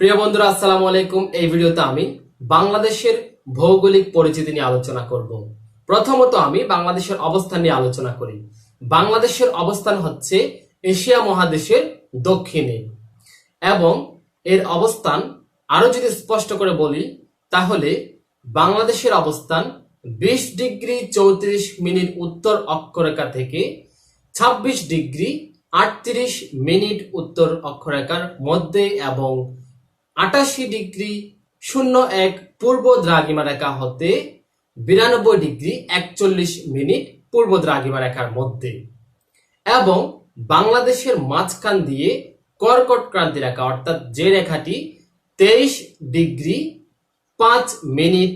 প্রিয় বন্ধুরা, আসসালামু আলাইকুম। এই ভিডিওতে আমি বাংলাদেশের ভৌগোলিক পরিচিতি নিয়ে আলোচনা করব। প্রথমত আমি বাংলাদেশের অবস্থান নিয়ে আলোচনা করি। বাংলাদেশের অবস্থান হচ্ছে এশিয়া মহাদেশের দক্ষিণে এবং এর অবস্থান আরও যদি স্পষ্ট করে বলি, তাহলে বাংলাদেশের অবস্থান বিশ ডিগ্রি চৌত্রিশ মিনিট উত্তর অক্ষরেখা থেকে ছাব্বিশ ডিগ্রি আটত্রিশ মিনিট উত্তর অক্ষরেখার মধ্যে এবং আটাশি ডিগ্রি শূন্য এক পূর্ব দ্রাঘিমা রেখা হতে বিরানব্বই ডিগ্রি একচল্লিশ মিনিট পূর্ব দ্রাঘিমা রেখার মধ্যে এবং বাংলাদেশের মাঝখান দিয়ে কর্কট ক্রান্তি রেখা, অর্থাৎ যে রেখাটি তেইশ ডিগ্রি পাঁচ মিনিট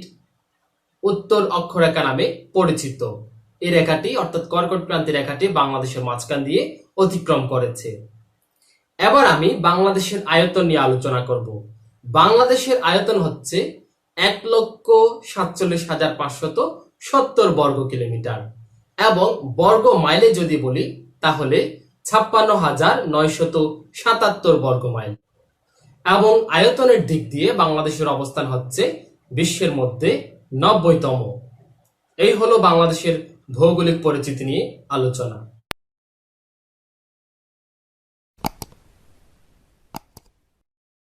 উত্তর অক্ষরেখা নামে পরিচিত। এই রেখাটি, অর্থাৎ কর্কট ক্রান্তি রেখাটি বাংলাদেশের মাঝখান দিয়ে অতিক্রম করেছে। এবার আমি বাংলাদেশের আয়তন নিয়ে আলোচনা করব। বাংলাদেশের আয়তন হচ্ছে এক লক্ষ সাতচল্লিশ হাজার পাঁচশত সত্তর বর্গ কিলোমিটার। এবং বর্গ মাইলে যদি বলি, তাহলে ছাপ্পান্ন হাজার নয়শত সাতাত্তর বর্গ মাইল। এবং আয়তনের দিক দিয়ে বাংলাদেশের অবস্থান হচ্ছে বিশ্বের মধ্যে নব্বইতম। এই হলো বাংলাদেশের ভৌগোলিক পরিচিতি নিয়ে আলোচনা।